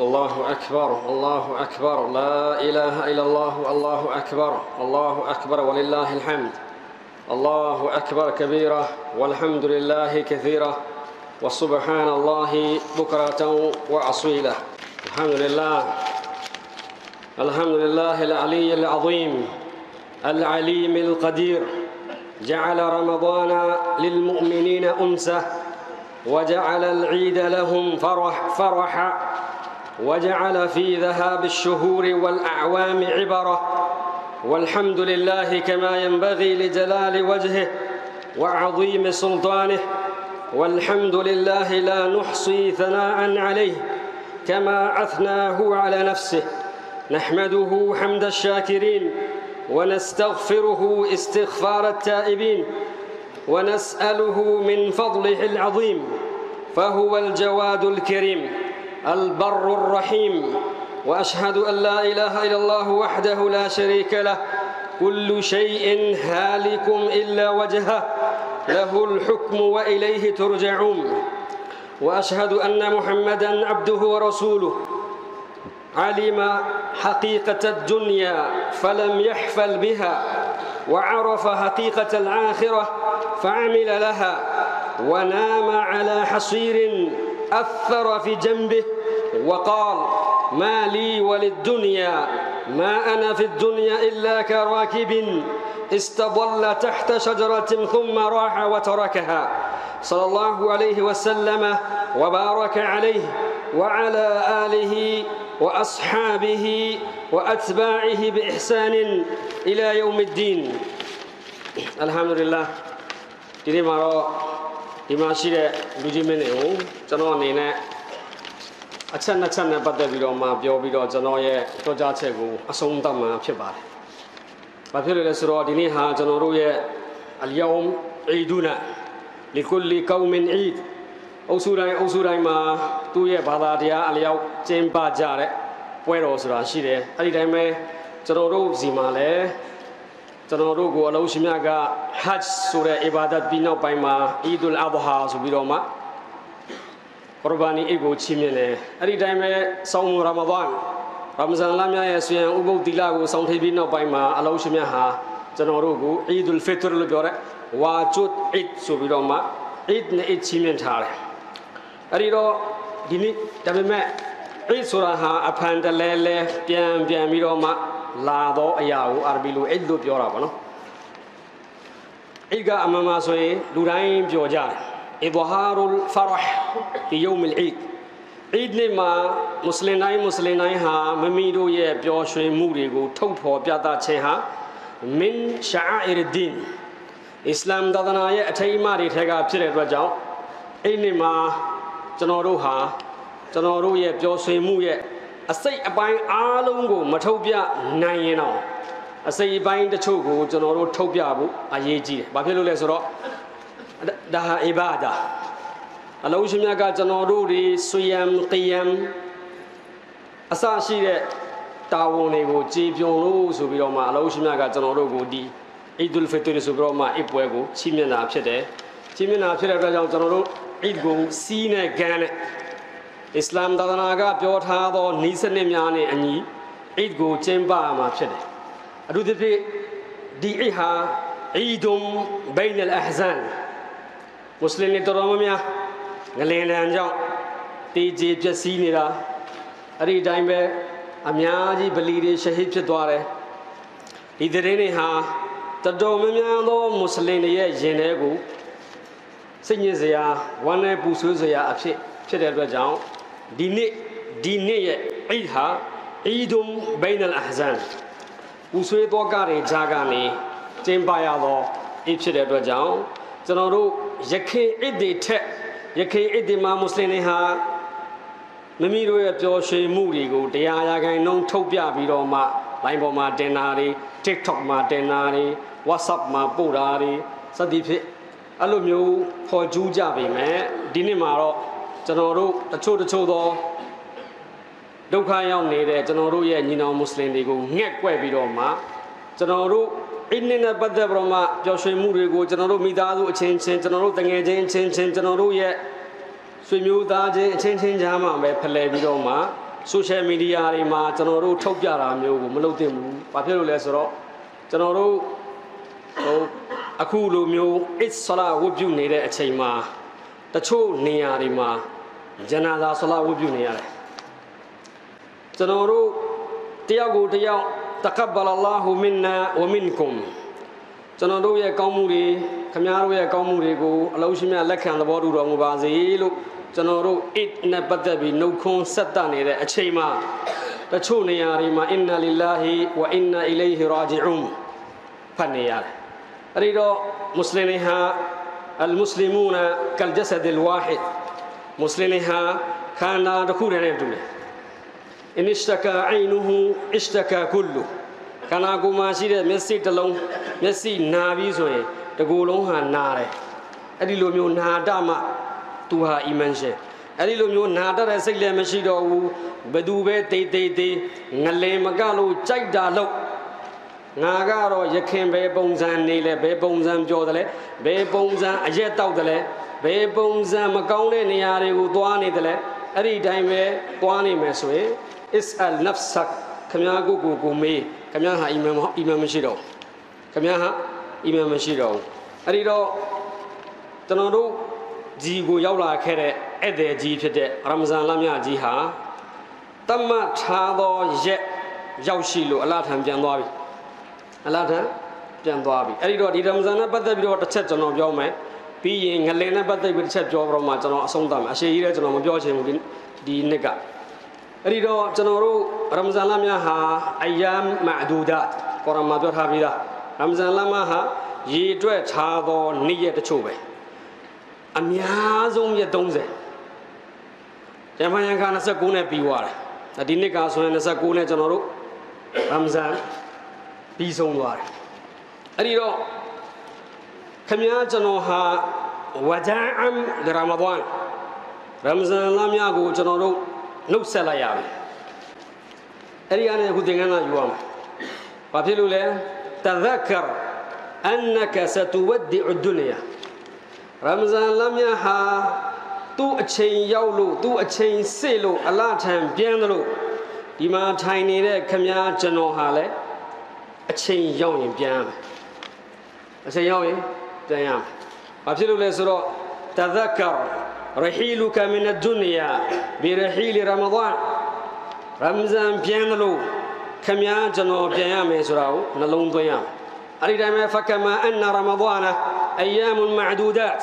الله أكبر الله أكبر لا إله إلا الله الله أكبر الله أكبر ولله الحمد الله أكبر كبيرة والحمد لله كثيرة وسبحان الله بكرة وأصيلة الحمد لله الحمد لله العلي العظيم العليم القدير جعل رمضان للمؤمنين أنسه وجعل العيد لهم فرح فرحا وجعل في ذهاب الشهور والأعوام عبرة. والحمد لله كما ينبغي لجلال وجهه وعظيم سلطانه. والحمد لله لا نحصي ثناء عليه كما أثناه على نفسه. نحمده حمد الشاكرين ونستغفره استغفار التائبين ونسأله من فضله العظيم فهو الجواد الكريم. البر الرحيم. وأشهد أن لا إله إلا الله وحده لا شريك له. كل شيء هالك إلا وجهه. له الحكم وإليه ترجعون. وأشهد أن محمدا عبده ورسوله. علم حقيقة الدنيا فلم يحفل بها. وعرف حقيقة الآخرة فعمل لها. ونام على حصير أثر في جنبه وقال ما لي وللدنيا ما أنا في الدنيا إلا كراكب استظل تحت شجرة ثم راح وتركها. صلى الله عليه وسلم وبارك عليه وعلى آله وأصحابه وأتباعه بإحسان إلى يوم الدين. الحمد لله. Jadi maro ဒီမှာရှိတဲ့လူကြီးမင်းတွေကိုကျွန်တော်အနေနဲ့အချက်နှစ်ချက်နဲ့ပတ်သက်ပြီးတော့မှပြောပြီးတော့ကျွန်တော်ရဲ့ကြောကြားချက်ကိုအဆုံးသတ်မှာဖြစ်ပါတယ်။ဘာဖြစ်လို့လဲဆိုတော့ဒီနေ့ဟာကျွန်တော်တို့ရဲ့အလျောမ်အီဒူနာလီကုလီကောမင်အီဒ်အုပ်စုတိုင်းအုပ်စုတိုင်းမှာသူ့ရဲ့ဘာသာတရားအလျောက်ကျင်းပကြတဲ့ပွဲတော်ဆိုတာရှိတယ်။အဲ့ဒီတိုင်းပဲကျွန်တော်တို့စီမှာလည်း ကျွန်တော်တို့ကိုအလုံးရှင်မြတ်က hajj ဆိုတဲ့ ibadat ပြီးနောက်ပိုင်းမှာ Eid al-Adha ဆိုပြီးတော့မှကုရ်ဘာနီအိတ်ကိုချီးမြှင့်တယ်အဲ့ဒီတိုင်းပဲဆောင်းရမဒန်ရမဇန်လမြတ်ရဲ့ဆွေရန်ဥပုသ်တီလာကိုဆောင်းထိပ်ပြီးနောက်ပိုင်းမှာအလုံးရှင်မြတ်ဟာကျွန်တော်တို့ကို Eid al-Fitr လို့ပြောတဲ့ဝါကျွတ် Eid ဆိုပြီးတော့မှ Eid နဲ့ Eid ချီးမြှင့်ထားတယ်အဲ့ဒီတော့ဒီနေ့ဒါပေမဲ့ Eid ဆိုတာဟာအဖန်တလဲလဲပြန်ပြန်ပြီးတော့မှ လာတော့အရာကိုအာရဘီလို Eid လို့ပြောတာပေါ့နော်အိတ်ကအမှန်မှဆိုရင်လူတိုင်းပြောကြတယ်အစ်ဒဟာရူလ်ဖရဟ်ဒီယုံမလ်အီဒ်အီဒ်နေ့မှာမွတ်စလင်တိုင်းမွတ်စလင်တိုင်းဟာမမီတို့ရဲ့ပျော်ရွှင်မှုတွေကိုထုတ်ဖော်ပြသခြင်းဟာမင်ရှာအီရ်ဒင်အစ္စလာမ်သာသနာရဲ့အထိမ်းအမှတွေထဲကဖြစ်တဲ့အတွက်ကြောင့်အဲ့နေ့မှာကျွန်တော်တို့ဟာကျွန်တော်တို့ရဲ့ပျော်ရွှင်မှုရဲ့ အစိတ်အပိုင်းအားလုံးကိုမထုတ်ပြနိုင်ရင်တော့အစိတ်အပိုင်းတချို့ကိုကျွန်တော်တို့ထုတ်ပြဖို့အရေးကြီးတယ်။ဘာဖြစ်လို့လဲဆိုတော့ဒါဟာအီဘာဒါအလုံးရှင်မြတ်ကကျွန်တော်တို့တွေဆွယမ်ကီယမ်အစရှိတဲ့တာဝန်တွေကိုကြည်ပြုံလို့ဆိုပြီးတော့မှအလုံးရှင်မြတ်ကကျွန်တော်တို့ကိုဒီအီဒူလ်ဖီတရဆိုပြီးတော့မှအစ်ပွဲကိုချီးမြှင့်တာဖြစ်တယ်။ချီးမြှင့်တာဖြစ်တဲ့အတွက်ကြောင့်ကျွန်တော်တို့အီဒ်ကိုစီးနဲ့ဂန်းနဲ့ အစ္စလာမ်သာသနာကပြောထားသောဤစနစ်များနဲ့အညီအီဒ်ကိုကျင်းပမှာဖြစ်တယ်။အထူးသဖြင့်ဒီအီဟာအီဒွန်ဘိုင်နလ်အဟဇန်မွတ်စလင်တွေတော်တော်များငလင်တန်ကြောင့်တေးကြီးပျက်စီးနေတာအဲ့ဒီအတိုင်းပဲအများကြီးဗလီတွေရှဟီဒ်ဖြစ်သွားတယ်ဒီသတင်းတွေဟာတော်တော်များများသောမွတ်စလင်တွေရဲ့ယင်ထဲကိုစိတ်ညစ်စရာဝမ်းနည်းပူဆွေးစရာအဖြစ်ဖြစ်တဲ့အတွက်ကြောင့် ဒီနေ့ဒီနေ့ရဲ့အိဒ်ဟာအီဒွန်ဘိုင်နလ်အဟဇန်ပူဆွေးသောကတွေကြားကနေကျင်းပရသောအိဒ်ဖြစ်တဲ့အတွက်ကြောင့်ကျွန်တော်တို့ယခင်အိဒ်တွေထက်ယခင်အိဒ်တွေမှာမွတ်စလင်တွေဟာမမီတို့ရဲ့ပျော်ရွှင်မှုတွေကိုတရားရာခိုင်နှုန်းထုတ်ပြပြီးတော့မှ line ပေါ်မှာတင်တာတွေ TikTok မှာတင်တာတွေ WhatsApp မှာပို့တာတွေစသည်ဖြင့်အဲ့လိုမျိုးဖော်ကျူးကြပြီမဲ့ဒီနေ့မှာတော့ ကျွန်တော်တို့တချို့တချို့သောဒုက္ခရောက်နေတဲ့ကျွန်တော်တို့ရဲ့ညီနောင်မွတ်စလင်တွေကိုငှက်ကွက်ပြီးတော့မှကျွန်တော်တို့အင်းနဲ့ပတ်သက်ပြီးတော့မှပျော်ရွှင်မှုတွေကိုကျွန်တော်တို့မိသားစုအချင်းချင်းကျွန်တော်တို့တငယ်ချင်းအချင်းချင်းကျွန်တော်တို့ရဲ့ဆွေမျိုးသားချင်းအချင်းချင်းကြားမှာပဲဖလှယ်ပြီးတော့မှဆိုရှယ်မီဒီယာတွေမှာကျွန်တော်တို့ထုတ်ပြတာမျိုးကိုမလုပ်သင့်ဘူး။ဘာဖြစ်လို့လဲဆိုတော့ကျွန်တော်တို့ဟိုအခုလိုမျိုးအစ်ဆလာဝတ်ပြုနေတဲ့အချိန်မှာ တချို့နေရာတွေမှာဂျနာဇာဆလာဝတ်ပြုနေရတယ်။ကျွန်တော်တို့တယောက်ကိုတယောက်တကဘလလာဟူမင်နာဝမင်ကွမ်ကျွန်တော်တို့ရဲ့ကောင်းမှုတွေခမည်းတော်ရဲ့ကောင်းမှုတွေကိုအလုံးရှိမြလက်ခံသဘောတူတော်မူပါစေလို့ကျွန်တော်တို့အစ်နဲ့ပတ်သက်ပြီးနှုတ်ခွန်းဆက်တတ်နေတဲ့အချိန်မှာတချို့နေရာတွေမှာအင်နာလ illah ဝအင်နာအီလိုင်ဟီရာဂျီအွန်ဖတ်နေရတယ်အဲ့ဒီတော့မွတ်စလင်တွေဟာ အလ်မွတ်စလီမူနာကလ်ဂျဆဒ်အလ်ဝါဟစ်မွတ်စလင်တွေဟာခန္ဓာတစ်ခုတည်းနဲ့တူတယ် in ishtaka aynuhu ishtaka kullu ခန္ဓာကိုယ်မှာရှိ င်တကူလုံးဟာနာတယ်အဲ့ဒီလိုမျိုးနာတမှသူဟာအီမန်ရှင်အဲ့ဒီလိုမျိုးနာတတ်တဲ့စိတ်လည်းမရှိတော့ဘူးဘယ်သူပဲတိတ်တိတ်တိတ်ငလင်မကလို့ကြိုက်တာလို့ငါကတော့ရခင်ဘယ်ပုံစံနေလဲဘယ်ပုံစံပြောတယ်လဲဘယ်ပုံစံအရက်တောက်တယ်လဲဘယ်ပုံစံမကောင်းတဲ့နေရာတွေကိုသွားနေတယ်လဲအဲ့ဒီတိုင်းပဲသွားနေမယ်ဆိုရင် isal nafsak ခမ ्या ကိုကိုကိုမေးခမ ्या ဟာအီမန်အီမန်မရှိတော့ခမ ्या ဟာအီမန်မရှိတော့အဲ့ဒီတော့ကျွန်တော်တို့ဂျီကိုရောက်လာခဲ့တဲ့ဧည့်သည်ကြီးဖြစ်တဲ့ရမဇန်လမြကြီးဟာတမတ်ထားသောရက်ရောက်ရှိလို့အလားထံပြန်သွားပြီ အလားထံပြန်သွားပြီအဲ့ဒီတော့ဒီရမဇန်နဲ့ပတ်သက်ပြီးတော့တစ်ချက်ကျွန်တော်ပြောမယ်ပြီးရင်ငလင်နဲ့ပတ်သက်ပြီးတစ်ချက်ပြောပြတော့မှကျွန်တော်အဆုံးသတ်မယ်အရှိကြီးလည်းကျွန်တော်မပြောချင်ဘူးဒီဒီနှစ်ကအဲ့ဒီတော့ကျွန်တော်တို့ရမဇန်လများဟာအယမ်မာဒူဒတ်ကုရ်အာန်မှာပြောထားပြီးသားရမဇန်လမှာဟာရေတွက်ထားသောနေ့ရက်တချို့ပဲအများဆုံးရက်30ကျမ်းမာရန်ခါ29နဲ့ပြီးသွားတယ်ဒီနှစ်ကဆိုရင်29နဲ့ကျွန်တော်တို့ရမဇန် ပြီးဆုံးသွားတယ်အဲ့ဒီတော့ခမည်းကျွန်တော်ဟာဝဂျာအမ်လရမဒန်ရမဇန်လများကိုကျွန်တော်တို့နှုတ်ဆက်လိုက်ရပြီအဲ့ဒီအနေနဲ့အခုသင်္ကန်းလာယူအောင်ဘာဖြစ်လို့လဲတသက်ကရအန်နကစတူဝဒီအဒုနီယာရမဇန်လမ်းမြဟာသူ့အချိန်ရောက်လို့သူ့အချိန်စေ့လို့အလထံပြန်တယ်လို့ဒီမှာထိုင်နေတဲ့ခမားကျွန်တော်ဟာလည်း အချိန်ရောက်ရင်ပြန်ရမယ်အချိန်ရောက်ရင်ပြန်ရမယ်ဘာဖြစ်လို့လဲဆိုတော့တသက်ကရ رحيلك من الدنيا برحيل رمضان رمضان ပြန်လို့ခမည်းကျွန်တော်ပြန်ရမယ်ဆိုတာကိုနှလုံးသွင်းရမယ်အဲ့ဒီတိုင်းပဲ فكما ان رمضان ايام معدودات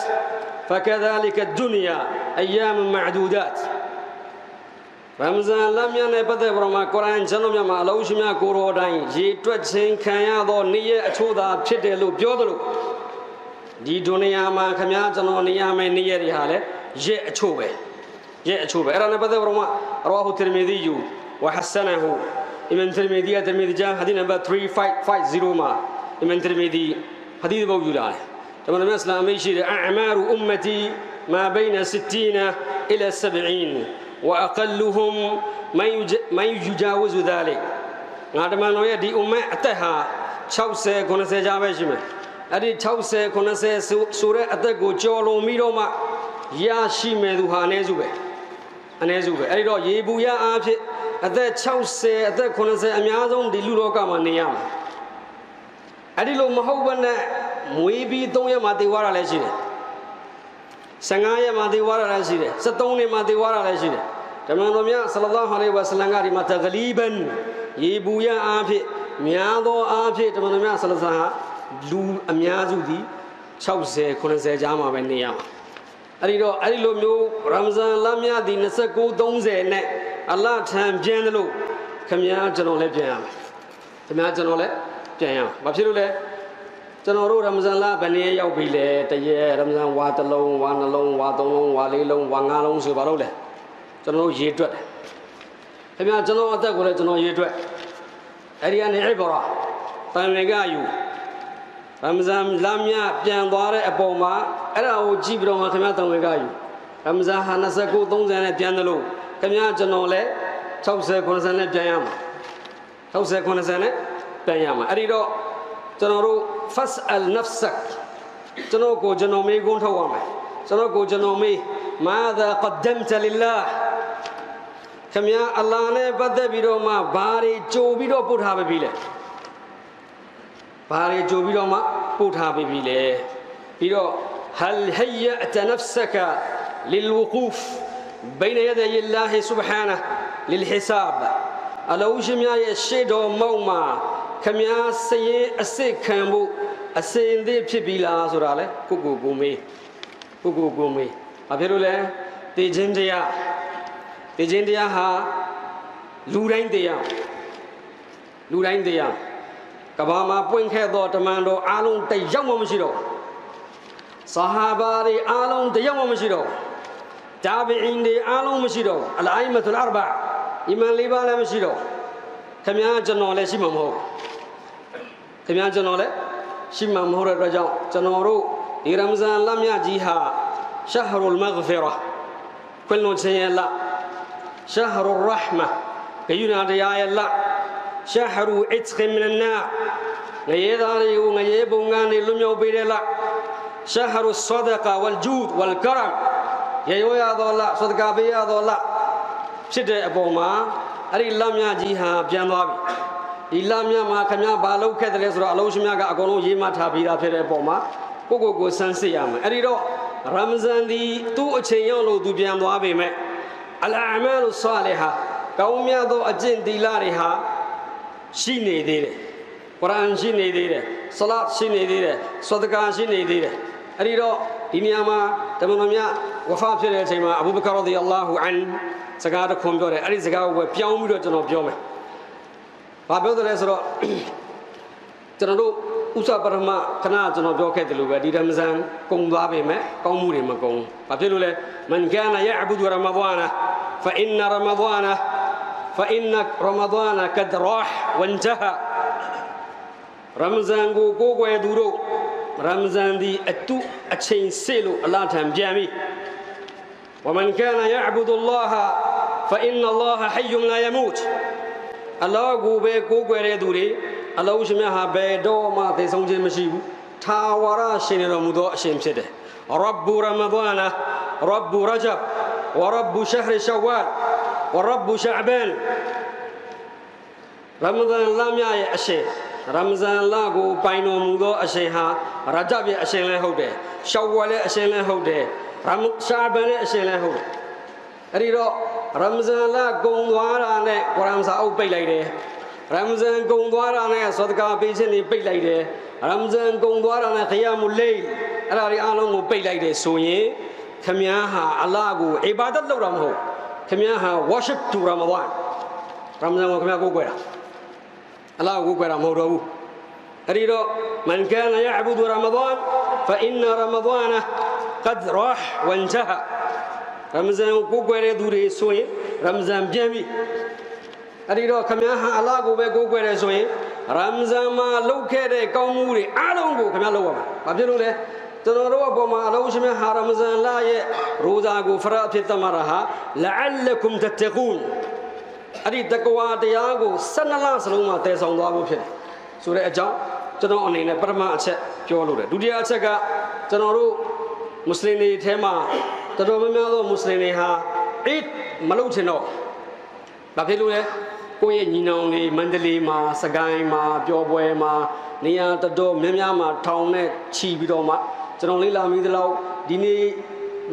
فكذلك الدنيا ايام معدودات ရမဇန်လမ်းမြတ်နဲ့ပတ်သက်ပြီးမှကုရ်အာန်ကျမ်းတော်မြတ်မှာအလုံးရှိမြကိုရောတိုင်းရေတွက်ခြင်းခံရသောနေ့ရက်အချို့သာဖြစ်တယ်လို့ပြောသလိုဒီဒုနီယာမှာခမားကျွန်တော်နေရမယ်နေ့ရက်တွေဟာလည်းရက်အချို့ပဲရက်အချို့ပဲအဲ့ဒါနဲ့ပတ်သက်ပြီးမှရဝဟူတီရမီဒီယူဝဟဆနဟူအီမန်တီရမီဒီယာတမီဒီဂျန်ဟာဒီနံပါတ်3550မှာအီမန်တီရမီဒီဟာဒီဘုတ်ယူလာတယ်ကျွန်တော်မြတ်အစ္စလာမ်ရှိတဲ့အမာရူအွမ်မတီမာဘိုင်န60 ila 70 وأقلهم من من يجاوز ذلك ငါတမန်တော်ရဲ့ဒီအွမ်မတ်အသက်ဟာ60 90ကြားပဲရှိမယ်အဲ့ဒီ60 90ဆိုတဲ့အသက်ကိုကြော်လွန်ပြီးတော့မှရရှိမယ်သူဟာအနည်းစုပဲအနည်းစုပဲအဲ့ဒီတော့ရေဘူးရအားဖြင့်အသက်60အသက်80အများဆုံးဒီလူလောကမှာနေရမှာအဲ့ဒီလိုမဟုတ်ဘဲနဲ့မွေးပြီး3ရက်မှသေသွားတာလည်းရှိတယ်15ရက်မှသေသွားတာလည်းရှိတယ်73နှစ်မှသေသွားတာလည်းရှိတယ် ဓမ္မတော်မြတ်ဆလလောဟ်အလိုင်ဝါဆလမ်ကဒီမှာတဂလီဘန်ရေဘူးရအားဖြင့်များသောအားဖြင့်ဓမ္မတော်မြတ်ဆလဆန်ဟာလူအများစုဒီ60 90ကြားမှာပဲနေရမှာအဲ့ဒီတော့အဲ့ဒီလိုမျိုးရမဇန်လမြသည်29 30နဲ့အလထံပြန်တယ်လို့ခမည်းကျွန်တော်လည်းပြန်ရမယ်ခမည်းကျွန်တော်လည်းပြန်ရမယ်ဘာဖြစ်လို့လဲကျွန်တော်တို့ရမဇန်လဘယ်နည်းရောက်ပြီလဲတရက်ရမဇန်ဝါတစ်လုံးဝါနှလုံးဝါသုံးလုံးဝါလေးလုံးဝါငါးလုံးဆိုပါတော့လေ ကျွန်တော်တို့ရေတွက်တယ်ခမည်းကျွန်တော်အသက်ကိုလည်းကျွန်တော်ရေတွက်အဲ့ဒီကနေအိဗရာတန်လေကယူရမဇန်လမ်းမြပြန်သွားတဲ့အပေါ်မှာအဲ့ဒါကိုကြည့်ပြီးတော့မှခင်ဗျားတောင်ဝေကယူရမဇန်ဟာ29 30နဲ့ပြန်တယ်လို့ခင်ဗျားကျွန်တော်လည်း60 90နဲ့ပြန်ရမှာ60 90နဲ့ပြန်ရမှာအဲ့ဒီတော့ကျွန်တော်တို့ fas al nafsak ကျွန်တော်ကိုကျွန်တော်မေးခွန်းထုတ်ရမယ်ကျွန်တော်ကိုကျွန်တော်မေး ماذا قدمت لله ခမည်းအလ္လာဟ်နဲ့ပတ်သက်ပြီးတော့မှဘာတွေကြိုပြီးတော့ပို့ထားပေးပြီလဲဘာတွေကြိုပြီးတော့မှပို့ထားပေးပြီလဲပြီးတော့ هل هيأت نفسك للوقوف بين يدي الله سبحانه للحساب အလုံးရှင်များရဲ့ရှေ့တော်မောက်မှာခမည်းစရင်အစ်စ်ခံမှုအစင်သေးဖြစ်ပြီလားဆိုတာလေကိုကိုကိုမေးကိုကိုကိုမေးဘာဖြစ်လို့လဲတေခြင်းတရား တေခြင်းတရားဟာလူတိုင်းတရားလူတိုင်းတရားကဘာမှာပွင့်ခဲ့သောတမန်တော်အားလုံးတယောက်မှမရှိတော့ဆဟာဘာတွေအားလုံးတယောက်မှမရှိတော့တာဘီအင်တွေအားလုံးမရှိတော့အလိုင်မတ်လ်အရဘာအီမန်လေးပါးလည်းမရှိတော့ခင်ဗျားကျွန်တော်လည်းရှိမှာမဟုတ်ခင်ဗျားကျွန်တော်လည်းရှိမှာမဟုတ်တဲ့အတွက်ကြောင့်ကျွန်တော်တို့ဒီရမဇန်လမြကြီးဟာရှာဟ်ရုလ်မဂဖီရာခွင့်လွန်ခြင်းရဲ့လ ရှာဟ်ရုလ်ရဟ်မာဂယုဏတရားရဲ့လရှာဟ်ရူအစ်ခ်မင်နာငရေသားတွေကိုငရေပုံကနေလွတ်မြောက်ပေးတဲ့လရှာဟ်ရုဆဒကာဝလ်ဂျူဒ်ဝလ်ကရမ်ရေရောရသောလဆဒကာပေးရသောလဖြစ်တဲ့အပေါ်မှာအဲ့ဒီလမြကြီးဟာပြန်သွားပြီဒီလမြမှာခမည်းဘာလုပ်ခဲ့တယ်လဲဆိုတော့အလုံးရှင်များကအကုန်လုံးရေးမှထားပြီးသားဖြစ်တဲ့အပေါ်မှာကိုကိုကိုစမ်းစစ်ရမယ်အဲ့ဒီတော့ရမဇန်ဒီသူ့အချိန်ရောက်လို့သူပြန်သွားပေမဲ့ အလအမလ်ဆာလီဟာကောင်းမြတ်သောအကျင့်သီလတွေဟာရှိနေသေးတယ်ကုရ်အာန်ရှိနေသေးတယ်ဆလတ်ရှိနေသေးတယ်ဆဒကာရှိနေသေးတယ်အဲ့ဒီတော့ဒီနေရာမှာတမန်တော်များဝဖဖြစ်တဲ့အချိန်မှာအဘူဘကာရဒီအလ္လာဟူအန်စကားတစ်ခွန်ပြောတယ်အဲ့ဒီစကားကိုပဲပြောင်းပြီးတော့ကျွန်တော်ပြောမယ်။ဘာပြောတယ်လဲဆိုတော့ကျွန်တော်တို့ ဥစ္စာပရမခဏကျွန်တော်ပြောခဲ့တယ်လို့ပဲဒီရမဇန်ကုံသွားပေမဲ့ကောင်းမှုတွေမကုံဘာဖြစ်လို့လဲမန်ကာနာယအဘူဒူရမဒွါနာဖအင်နရမဒွါနာဖအင်နရမဒွါနာကဒရာဟ်ဝန်ဂျဟာရမဇန်ကိုကိုးကွယ်သူတို့ရမဇန်ဒီအတုအချိန်စေ့လို့အလထံပြန်ပြီဝမန်ကာနာယအဘူဒူလ္လာဟဖအင်နလ္လာဟဟိယုလာယမူတ်အလောကိုပဲကိုးကွယ်တဲ့သူတွေ အလောရှင်မြတ်ဟာဘယ်တော့မှသိဆုံးခြင်းမရှိဘူးထာဝရရှင်တော်မူသောအရှင်ဖြစ်တယ်ရဘ်ဘူရမဒန်ရဘ်ဘူရဂျပ်ဝရဘ်ဘူရှဟ်ရှဝါလ်ဝရဘ်ဘူရှအဘန်ရမဒန်လမြရဲ့အရှင်ရမဇန်လကိုပိုင်တော်မူသောအရှင်ဟာရဂျပ်ရဲ့အရှင်လည်းဟုတ်တယ်ရှောဝါလည်းအရှင်လည်းဟုတ်တယ်ရမရှာဘန်လည်းအရှင်လည်းဟုတ်တယ်အဲ့ဒီတော့ရမဇန်လကုံသွားတာနဲ့ကုရ်အာန်စာအုပ်ပိတ်လိုက်တယ် ရမဇန်ကုံသွားတာနဲ့သဒကာပေးခြင်းတွေပိတ်လိုက်တယ်ရမဇန်ကုံသွားတာနဲ့ခရမူလိတ်အဲ့ဒါတွေအားလုံးကိုပိတ်လိုက်တယ်ဆိုရင်ခမည်းဟာအလ္လာဟ်ကိုအီဘာဒတ်လုပ်တာမဟုတ်ခမည်းဟာ worship to ramadan ရမဇန်ကိုခမည်းကိုကိုွယ်တာအလ္လာဟ်ကိုကိုွယ်တာမဟုတ်တော့ဘူးအဲ့ဒီတော့ man kana ya'budu ramadan fa inna ramadana qad rah wa intaha ရမဇန်ကိုကိုွယ်တဲ့သူတွေဆိုရင်ရမဇန်ပြန်ပြီ အဲ့ဒီတော့ခမည်းဟာအလ္လာဟ်ကိုပဲကိုကိုွယ်တယ်ဆိုရင်ရမဇန်မှာလုပ်ခဲ့တဲ့ကောင်းမှုတွေအားလုံးကိုခမည်းလုပ်ရမှာဘာဖြစ်လို့လဲကျွန်တော်တို့အပေါ်မှာအလုံးရှင်ဟာရမဇန်လရဲ့ရိုဇာကိုဖရာဖြစ်သမှာဟာလအလကုမ်တတကူန်အဲ့ဒီတကွာတရားကို12လစလုံးမှာတည်ဆောင်သွားဖို့ဖြစ်တယ်ဆိုတဲ့အကြောင်းကျွန်တော်အနေနဲ့ပထမအချက်ပြောလို့တယ်ဒုတိယအချက်ကကျွန်တော်တို့မွတ်စလင်တွေအဲမှာတော်တော်များများသောမွတ်စလင်တွေဟာအိတ်မလုပ်ချင်တော့ဘာဖြစ်လို့လဲ ကိုယ့်ရဲ့ညီနောင်လေးမန္တလေးမှာစကိုင်းမှာပျော်ပွဲမှာနေရာတော်တော်များများမှာထောင်နဲ့ခြီးပြီးတော့မှကျွန်တော်လေးလာမိသလောက်ဒီနေ့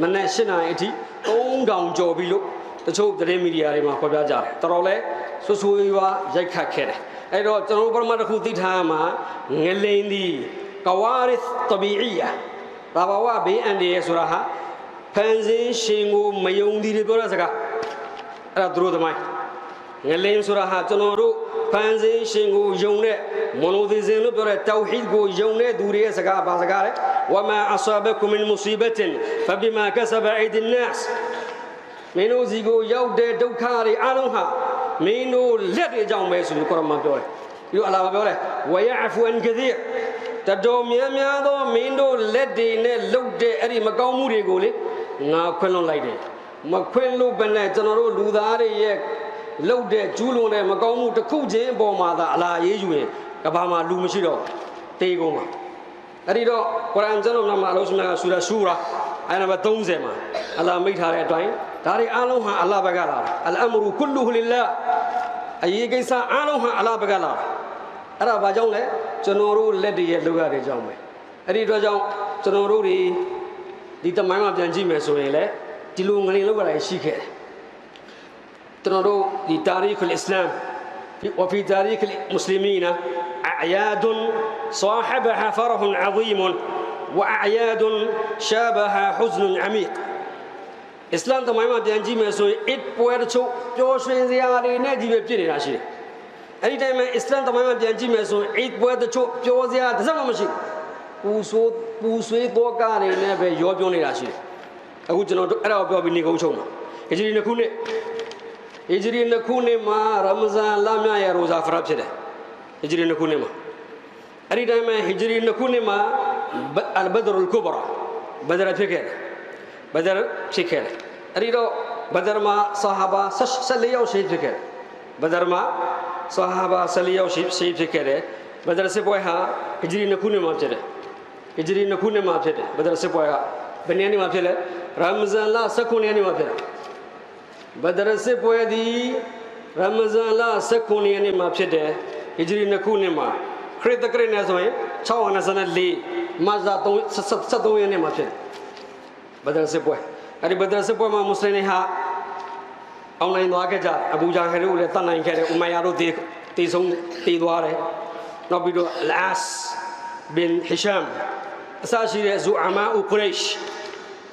မနက်၈နာရီအထိ3000ကျော်ပြီလို့တချို့သတင်းမီဒီယာတွေမှာဖော်ပြကြတယ်တော်တော်လဲဆူဆူရွာရိုက်ခတ်ခဲ့တယ်အဲ့တော့ကျွန်တော်တို့ပရမတ်တစ်ခုသိထားမှာငလိန်ဒီကဝါရစ်တဘီအီယာဘာဘဝဘေးအန္တရာယ်ဆိုတာဟာဖန်ဆင်းရှင်ကိုမယုံသည်တွေပြောတဲ့စကားအဲ့ဒါသူတို့သမိုင်း ငလင်းဆိုတာဟာကျွန်တော်တို့ဖန်ဆင်းရှင်ကိုယုံတဲ့မိုနိုသီဇင်လို့ပြောတဲ့တောဟီဒ်ကိုယုံတဲ့သူတွေရဲ့စကားဘာစကားလဲဝမာအဆာဘကုမင်မူဆီဘတ်န်ဖဘီမာကဆဘအိဒ်နတ်မင်းတို့စီကိုရောက်တဲ့ဒုက္ခတွေအလုံးဟာမင်းတို့လက်တွေကြောင့်ပဲဆိုပြီးကုရ်အာန်မှာပြောတယ်ဒီအလာမှာပြောတယ်ဝယအဖူအန်ကသီတတော်များများသောမင်းတို့လက်တွေနဲ့လှုပ်တဲ့အဲ့ဒီမကောင်းမှုတွေကိုလေငါခွင့်လွှတ်လိုက်တယ်မခွင့်လို့ပဲနဲ့ကျွန်တော်တို့လူသားတွေရဲ့ လှုပ်တဲ့ကျူးလွန်တဲ့မကောင်းမှုတစ်ခုချင်းအပေါ်မှာသာအလားရေးယူရင်ကဘာမှာလူမရှိတော့တေးကုန်ပါအဲ့ဒီတော့ကုရ်အာန်ကျွန်တော်မှာအလောရှိမြတ်ကဆူရာရှူရာအဲ့နံပါတ်30မှာအလာမိတ်ထားတဲ့အတိုင်းတဒါတွေအားလုံးဟာအလ္လာဟ်ဘက်ကလာတာအလ်အမရူကုလူဟူလ illah အရေးကိစ္စအားလုံးဟာအလ္လာဟ်ဘက်ကလာတာအဲ့ဒါဘာကြောင့်လဲကျွန်တော်တို့လက်တွေရဲ့လောကတွေကြောင့်ပဲအဲ့ဒီအတွက်ကြောင့်ကျွန်တော်တို့တွေဒီတမိုင်းမှာပြန်ကြည့်မယ်ဆိုရင်လေဒီလိုငလင်လောကတွေရှိခဲ့တယ်ကျွန်တော်တို့ لتاريخ الإسلام. وفي تاريخ المسلمين أعياد صاحبها فرح عظيم وأعياد شابها حزن عميق. إسلام تماما تنجي من سوي إت بوير شو جوش من زياري نجيب بجيني راشي أي تايم إسلام تماما تنجي من سوي إت بوير شو جوش زياري زمان مشي بوسو بوسوي دوكاري نبي يوبيوني راشي أقول جنود أرا أبي أبي نيكو شو ما كذي نكونه ဟဂျရီနှစ်ခုနှစ်ဟဂျရီနှစ်ခုနှစ်မှာရမဇန်လမြရဲ့ရိုဇာဖရတ်ဖြစ်တယ်။ဟဂျရီနှစ်ခုနှစ်မှာအဲ့ဒီတိုင်းမှာဟဂျရီနှစ်ခုနှစ်မှာအလ်ဘဒရ်အလ်ကုဘရာဘဒရဖြစ်ခဲ့တယ်။ဘဒရဖြစ်ခဲ့တယ်အဲ့ဒီတော့ဘဒရမှာဆာဟာဘာ14ယောက်ရှိဖြစ်ခဲ့တယ်ဘဒရမှာဆာဟာဘာ14ယောက်ရှိရှိဖြစ်ခဲ့တယ်ဘဒရစစ်ပွဲဟာဟဂျရီနှစ်ခုနှစ်မှာဖြစ်တယ်ဟဂျရီနှစ်ခုနှစ်မှာဖြစ်တယ်ဘဒရစစ်ပွဲကဘယ်နှစ်နှစ်မှာဖြစ်လဲရမဇန်လ19ရက်နေ့မှာဖြစ်တယ် ဘဒရစစ်ပွဲသည်ရမဇန်လ19ရက်နေ့မှာဖြစ်တယ်ဟဂျရီနှစ်ခုနှစ်မှာခရစ်တကရစ်နဲ့ဆိုရင်624မဇ္ဇ3 73ရက်နေ့မှာဖြစ်တယ်ဘဒရစစ်ပွဲအဲ့ဒီဘဒရစစ်ပွဲမှာမွတ်စလင်တွေဟာအောင်နိုင်သွားခဲ့ကြအဘူဂျာဟီတို့လည်းတတ်နိုင်ခဲ့တယ်ဥမာယာတို့တေတေဆုံးတေသွားတယ်နောက်ပြီးတော့လတ်ဘင်ဟီရှမ်အစရှိတဲ့ဇူအာမာဥကုရိရှ်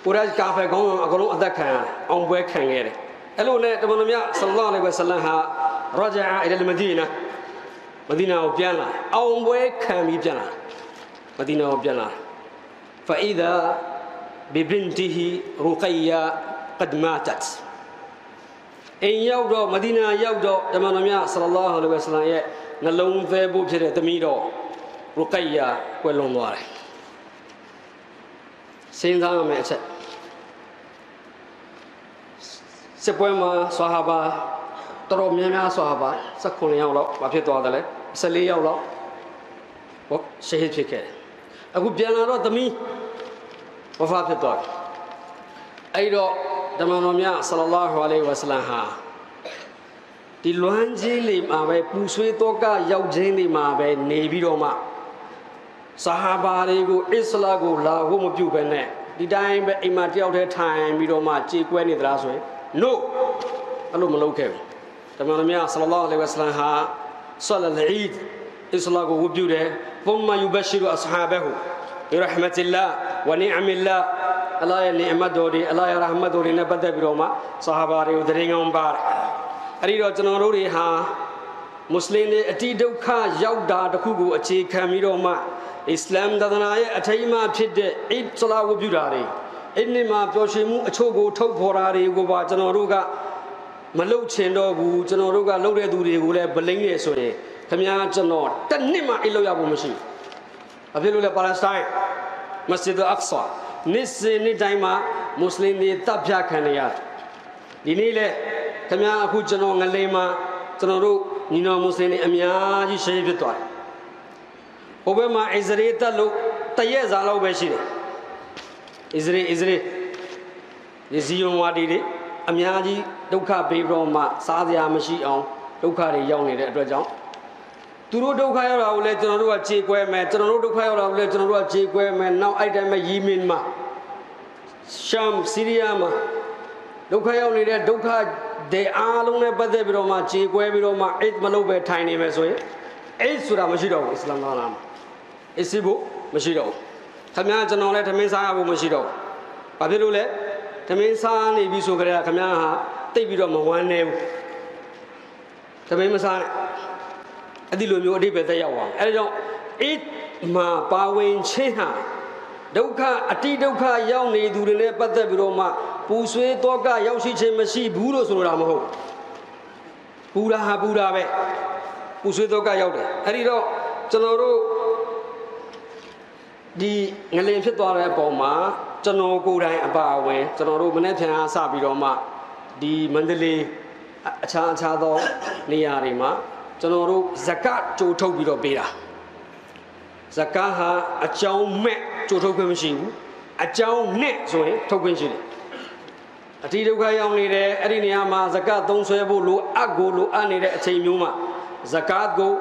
ကုရတ်ကာဖဲကောင်းအကုန်လုံးအသက်ခံရတယ်အောင်ပွဲခံခဲ့တယ် အဲ့လိုနဲ့တမန်တော်မြတ်ဆလ္လာလဟ်အလိုင်းဝဆလမ်ဟာရာဂျာအီလ်မဒီနာမဒီနာကိုပြန်လာအောင်ပွဲခံပြီးပြန်လာမဒီနာကိုပြန်လာဖာအီဒါ ببنته رقية قد ماتت အိမ်ရောက်တော့မဒီနာရောက်တော့တမန်တော်မြတ်ဆလလောလဟ်အလိုင်းဝဆလမ်ရဲ့နှလုံးသွဲဖို့ဖြစ်တဲ့သမီးတော်ရုကိယာကွယ်လွန်သွားတယ်စဉ်းစားရမယ်အချက် စစ်ပွဲမှာဆွာဟာဘာတော်တော်များများဆွာဟာဘာ19ယောက်လောက်မဖြစ်သွားတယ်လေ14ယောက်လောက်ဟောရှဟစ်ဖြစ်ခဲ့တယ်အခုပြန်လာတော့သမီးဝဖာဖြစ်သွားပြီအဲ့တော့တမန်တော်မြတ်ဆလလောလဟ်အလိုင်းဝဆလမ်ဟာဒီလွမ်းကြီးလေးမှာပဲပူဆွေးတော့ကရောက်ခြင်းလေးမှာပဲနေပြီးတော့မှဆဟာဘာတွေကိုအစ္စလာကိုလာဖို့မပြုဘဲနဲ့ဒီတိုင်းပဲအိမ်မှာတယောက်တည်းထိုင်ပြီးတော့မှကြေကွဲနေသလားဆိုရင် လို့အဲ့လိုမလုပ်ခဲ့ဘူးတမန်တော်များဆလလောလဟ်အလိုင်းဝါဆလမ်ဟာဆလလ်အီဒ်အစ္စလာကိုဝတ်ပြုတယ်ဖုမ္မယူဘရှီရူအဆဟာဘဟူဘီရဟမတ်လာဝနီအမလာအလာရဲ့နိအမတ်တော်တွေအလာရဲ့ရဟမတ်တော်တွေနဲ့ပတ်သက်ပြီးတော့မှဆဟာဘာတွေကိုတရင်ကောင်းပါတယ်အဲ့ဒီတော့ကျွန်တော်တို့တွေဟာမွတ်စလင်တွေအတိဒုက္ခရောက်တာတခုကိုအခြေခံပြီးတော့မှအစ္စလာမ်သာသနာရဲ့အထိမ်းအမှတ်ဖြစ်တဲ့အိတ်ဆလာဝတ်ပြုတာတွေ အဲ့ဒီမှာပျော်ရွှင်မှုအချို့ကိုထုတ်ဖော်တာတွေကိုပါကျွန်တော်တို့ကမလုတ်ချင်တော့ဘူးကျွန်တော်တို့ကလှုပ်တဲ့သူတွေကိုလည်းဗလိမ့်နေဆိုရင်ခင်ဗျားကျွန်တော်တစ်နှစ်မှအိတ်လောက်ရဖို့မရှိဘူးအဖြစ်လို့လဲပါလက်စတိုင်းမစဂျစ်အက်ဆာနေ့စဉ်နေ့တိုင်းမှာမွတ်စလင်တွေတပ်ဖြတ်ခံနေရတယ်ဒီနေ့လေခင်ဗျားအခုကျွန်တော်ငလိန်မှာကျွန်တော်တို့ညီတော်မွတ်စလင်တွေအများကြီးရှေ့ဖြစ်သွားတယ်ဟိုဘက်မှာအစ္စရေးတပ်လို့တရက်စာလောက်ပဲရှိတယ် အစ္စရေးအစ္စရေးဒီဇီယွန်ဝါဒီတွေအများကြီးဒုက္ခပေးပြီးတော့မှစားစရာမရှိအောင်ဒုက္ခတွေရောက်နေတဲ့အတွက်ကြောင့်သူတို့ဒုက္ခရောက်တာကိုလည်းကျွန်တော်တို့ကကြေကွဲမယ်ကျွန်တော်တို့ဒုက္ခရောက်တာကိုလည်းကျွန်တော်တို့ကကြေကွဲမယ်နောက်အဲ့တိုင်းမှာယီမင်မှာရှမ်ဆီးရီးယားမှာဒုက္ခရောက်နေတဲ့ဒုက္ခတွေအားလုံးနဲ့ပတ်သက်ပြီးတော့မှကြေကွဲပြီးတော့မှအိတ်မလုပ်ပဲထိုင်နေမယ်ဆိုရင်အိတ်ဆိုတာမရှိတော့ဘူးအစ္စလာမ်ဘာသာမှာအစ်စီဖို့မရှိတော့ဘူး ခင်ဗျားကျွန်တော်လည်းသမင်းစားရဖို့မရှိတော့ဘူးဘာဖြစ်လို့လဲသမင်းစားနေပြီဆိုကြတဲ့ခင်ဗျားဟာတိတ်ပြီးတော့မဝမ်းနေဘူးသမင်းမစားနဲ့အဲ့ဒီလိုမျိုးအတိပ္ပယ်သက်ရောက်အောင်အဲ့ဒါကြောင့်အိတ်မှာပါဝင်ခြင်းဟာဒုက္ခအတိဒုက္ခရောက်နေသူတွေနဲ့ပတ်သက်ပြီးတော့မှပူဆွေးတော့ကရောက်ရှိခြင်းမရှိဘူးလို့ဆိုလိုတာမဟုတ်ပူရာဟာပူရာပဲပူဆွေးတော့ကရောက်တယ်အဲ့ဒီတော့ကျွန်တော်တို့ ဒီငလင်ဖြစ်သွားတဲ့အပေါ်မှာကျွန်တော်ကိုယ်တိုင်အပါအဝင်ကျွန်တော်တို့မနေ့ပြန်အားစပြီးတော့မှဒီမန္တလေးအခြားအခြားသောနေရာတွေမှာကျွန်တော်တို့ဇကတ်ကြိုထုတ်ပြီးတော့ပေးတာဇကတ်ဟာအကြောင်းမဲ့ကြိုထုတ်ခွင့်မရှိဘူးအကြောင်းနဲ့ဆိုရင်ထုတ်ခွင့်ရှိတယ်တအတိဒုက္ခရောက်နေတယ်အဲ့ဒီနေရာမှာဇကတ်သုံးဆွဲဖို့လိုအပ်ကိုလိုအပ်နေတဲ့အချိန်မျိုးမှာဇကတ်ကို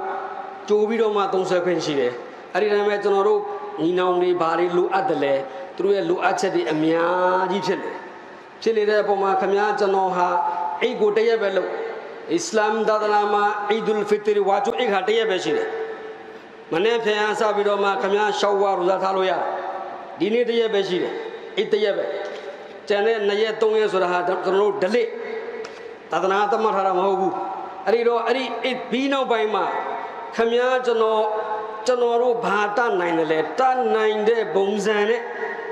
ကြိုးပြီးတော့မှသုံးဆွဲခွင့်ရှိတယ်အဲ့ဒီတိုင်းပဲကျွန်တော်တို့ ညီနောင်တွေဘာတွေလိုအပ်တယ်လဲသူတို့ရဲ့လိုအပ်ချက်တွေအများကြီးဖြစ်တယ်ဖြစ်နေတဲ့အပေါ်မှာခမည်းကျွန်တော်ဟာအိတ်ကိုတရက်ပဲလို့အစ္စလာမ်သာသနာမှာအီဒူလ်ဖီတရီဝါဂျူအိတ်ဟာတရက်ပဲရှိတယ်မနေ့ဖျန်ဆပြီးတော့မှခမည်းရှောက်ဝါရူဇာထားလို့ရတယ်ဒီနေ့တရက်ပဲရှိတယ်အိတ်တရက်ပဲကျန်တဲ့2ရက်3ရက်ဆိုတာဟာကျွန်တော်တို့ delay သာသနာသတ်မှတ်ထားတာမဟုတ်ဘူးအဲ့ဒီတော့အဲ့ဒီအဲ့ပြီးနောက်ပိုင်းမှာခမည်းကျွန်တော် ကျွန်တော်တို့ဘာတတ်နိုင်တယ်လဲတတ်နိုင်တဲ့ပုံစံနဲ့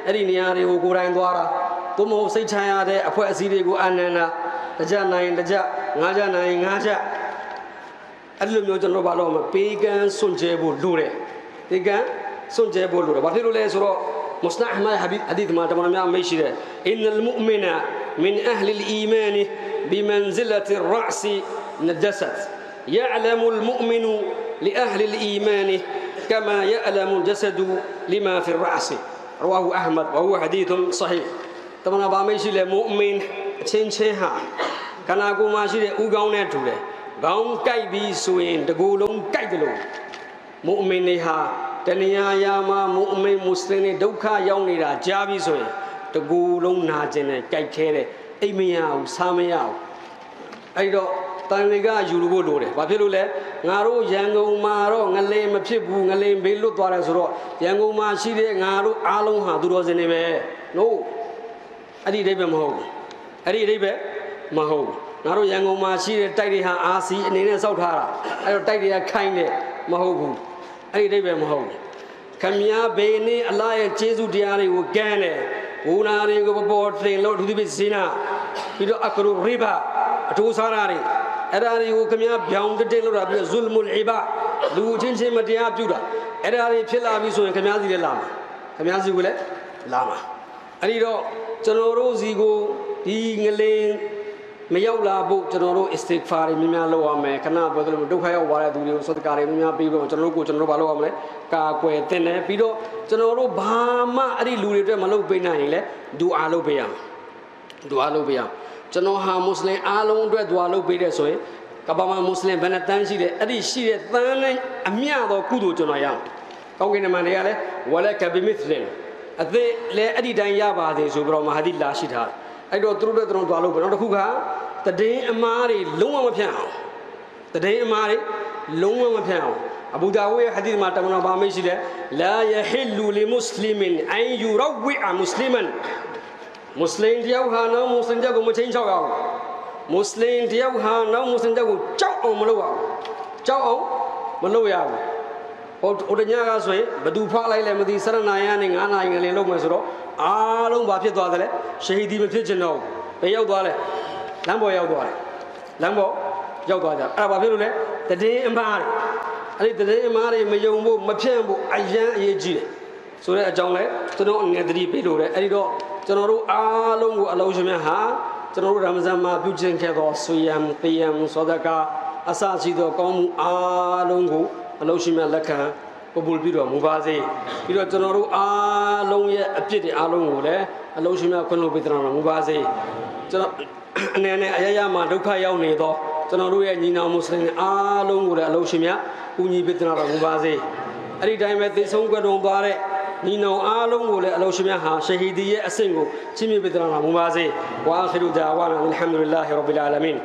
အဲ့ဒီနေရာတွေကိုကိုယ်တိုင်သွားတာသို့မဟုတ်စိတ်ချမ်းရတဲ့အဖွဲ့အစည်းတွေကိုအနန္တာတကြနိုင်တကြငါးကြနိုင်ငါးကြအဲ့ဒီလိုမျိုးကျွန်တော်ဘာလို့မပေးကမ်းစွန့်ကြဲဖို့လိုတယ်ပေးကမ်းစွန့်ကြဲဖို့လိုတယ်ဘာဖြစ်လို့လဲဆိုတော့ مصنع أحمد حديث حديث ما تمام ميشي إن المؤمن من أهل الإيمان بمنزلة الرأس من الجسد يعلم المؤمن لأهل الإيمان كما يعلم الجسد لما في الرأس رواه أحمد وهو حديث صحيح طبعا با ميشي المؤمن تشين تشينها كان أقول ماشي أوغاون نتولي ခေါင်းကြိုက်ပြီးဆိုရင်တကူလုံးကြိုက်တယ်လို့မုအမင်တွေဟာတဏှာယာမှာမုအမင်မွတ်စလင်တွေဒုက္ခရောက်နေတာကြားပြီးဆိုရင်တကူလုံးနာကျင်တယ်ကြိုက်ခဲတယ်အိမ်မရဘူးစားမရဘူးအဲ့တော့ တန်တွေကယူလို့ဖို့လိုတယ်ဘာဖြစ်လို့လဲငါတို့ရန်ကုန်မှာတော့ငလင်မဖြစ်ဘူးငလင်ဘေးလွတ်သွားတယ်ဆိုတော့ရန်ကုန်မှာရှိတဲ့ငါတို့အားလုံးဟာသူတော်စင်တွေပဲ no အဲ့ဒီအိဗယ်မဟုတ်ဘူးအဲ့ဒီအိဗယ်မဟုတ်ဘူးငါတို့ရန်ကုန်မှာရှိတဲ့တိုက်တွေဟာအာစီအနေနဲ့စောက်ထားတာအဲ့တော့တိုက်တွေကခိုင်းတယ်မဟုတ်ဘူးအဲ့ဒီအိဗယ်မဟုတ်ဘူးခမည်းဘေးနဲ့အလားရဲ့ကျေးဇူးတရားတွေကိုကမ်းတယ်ဘူနာတွေကိုပေါ်ပေါ်တင်လို့ဒုတိယဇိနာပြီးတော့အကရုရိဘာအထူးစားတာတွေ အဲ့ဒါတွေကိုခမည်းပြောင်းတက်လို့တာပြီးတော့ဇုလ်မုလ်အီဘာလူချင်းချင်းမတရားပြုတာအဲ့ဒါတွေဖြစ်လာပြီဆိုရင်ခမည်းစီလည်းလာမှာခမည်းစီကိုလည်းလာမှာအဲ့ဒီတော့ကျွန်တော်တို့စီကိုဒီငလင်မရောက်လာဖို့ကျွန်တော်တို့ istighfar တွေများများလုပ်ရမယ်ခဏပြောသလိုဒုက္ခရောက်သွားတဲ့သူတွေကိုသဒ္ကာတွေများများပေးဖို့ကျွန်တော်တို့ကိုကျွန်တော်တို့ဘာလုပ်ရမလဲကာကွယ်တင်တယ်ပြီးတော့ကျွန်တော်တို့ဘာမှအဲ့ဒီလူတွေအတွက်မလုပ်ပေးနိုင်ရင်လည်းဒူအားလုပ်ပေးရအောင်ဒူအားလုပ်ပေးရအောင် ကျွန်တော်ဟာမွတ်စလင်အားလုံးအတွက်ဒူအားလုပ်ပေးတဲ့ဆိုရင်ကမ္ဘာမှာမွတ်စလင်ဘယ်နှတန်းရှိတယ်အဲ့ဒီရှိတဲ့တန်းနဲ့အမျှသောကုသိုလ်ကျွန်တော်ရအောင်ကောင်းကင်နမန်တွေကလည်းဝလကဘီမစ်လင်အသေးလည်းအဲ့ဒီတိုင်းရပါသေးဆိုပြီးတော့မဟာဒီလာရှိထားတယ်အဲ့တော့သူတို့တို့တော်တော်လုပ်ပဲနောက်တစ်ခုကတည်င်းအမားတွေလုံးဝမဖြန့်အောင်တည်င်းအမားတွေလုံးဝမဖြန့်အောင်အဘူဒါဝေဟဒီသ်မှာတမန်တော်ဘာမေးရှိတယ်လာယဟီလူလီမုစလင်အန်ယူရဝီအမုစလီမန် မွတ်စလင်တယောက်ဟာနောက်မွတ်စလင်တယောက်ကိုမချင်းချောက်ရအောင်မွတ်စလင်တယောက်ဟာနောက်မွတ်စလင်တယောက်ကိုကြောက်အောင်မလုပ်ရအောင်ကြောက်အောင်မလုပ်ရဘူးဟိုဟိုတညကဆိုရင်ဘသူဖွားလိုက်လဲမသိစရနာယန်နဲ့9နာရီငလင်လုံးမယ်ဆိုတော့အားလုံးဘာဖြစ်သွားသလဲရှဟီဒီမဖြစ်ချင်တော့ဘယ်ရောက်သွားလဲလမ်းပေါ်ရောက်သွားတယ်လမ်းပေါ်ရောက်သွားကြအဲ့ဒါဘာဖြစ်လို့လဲတည်င်းအမားတွေအဲ့ဒီတည်င်းအမားတွေမယုံဖို့မဖြန့်ဖို့အယံအရေးကြီးတယ်ဆိုတဲ့အကြောင်းလဲကျွန်တော်ငယ်တတိပေးလို့တယ်အဲ့ဒီတော့ ကျွန်တော်တို့အားလုံးကိုအလုံးရှင်များဟာကျွန်တော်တို့ရမဇန်မှာပြုကျင့်ခဲ့သောဆွေယံတေယံသောဒကအစရှိသောကောင်းမှုအားလုံးကိုအလုံးရှင်များလက်ခံပပူပြီးတော့မူပါစေပြီးတော့ကျွန်တော်တို့အားလုံးရဲ့အပြစ်တွေအားလုံးကိုလည်းအလုံးရှင်များခွင့်လို့ပေးတဲ့တော်မူပါစေကျွန်တော်အနေနဲ့အရရမှာဒုက္ခရောက်နေသောကျွန်တော်တို့ရဲ့ညီနောင်မွတ်စလင်အားလုံးကိုလည်းအလုံးရှင်များကူညီပေးတဲ့တော်မူပါစေအဲ့ဒီတိုင်းပဲသိဆုံးကြုံသွားတဲ့ ညီနောင်အားလုံးကိုလည်းအလုံးရှင်များဟာရှဟီဒီရဲ့အဆင့်ကိုချီးမြှင့်ပေးတဲ့တော်မူပါစေဝါခီရူဒါဝါနာအလ်ဟမ်ဒူလ illah ရဘ်ဘီလ်အာလမင်